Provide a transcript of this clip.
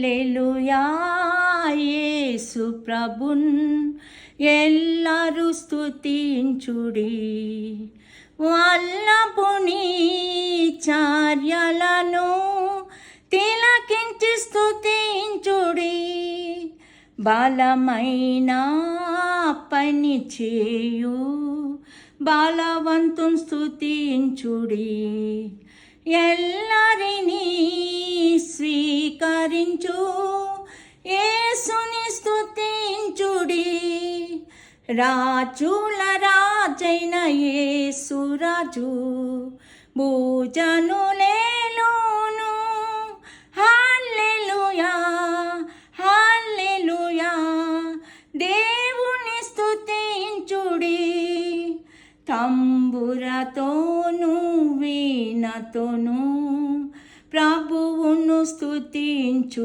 హల్లెలుయాయేసు ప్రభున్. ఎల్లరూ స్థుతించుడి వల్లపుని చార్యలను తిలకించి స్థుతించుడి బలమైన పని చేయు బలవంతుని స్థుతించుడి ఎల్ల స్తుతించు ఏసుని స్తుతించుడి. రాజుల రాజైన ఏసురాజు భూజనులేలోను హల్లెలుయా హల్లెలుయా దేవుని స్తుతించుడి. తంబురతోను వీణతోను ప్రభువును స్తుతించు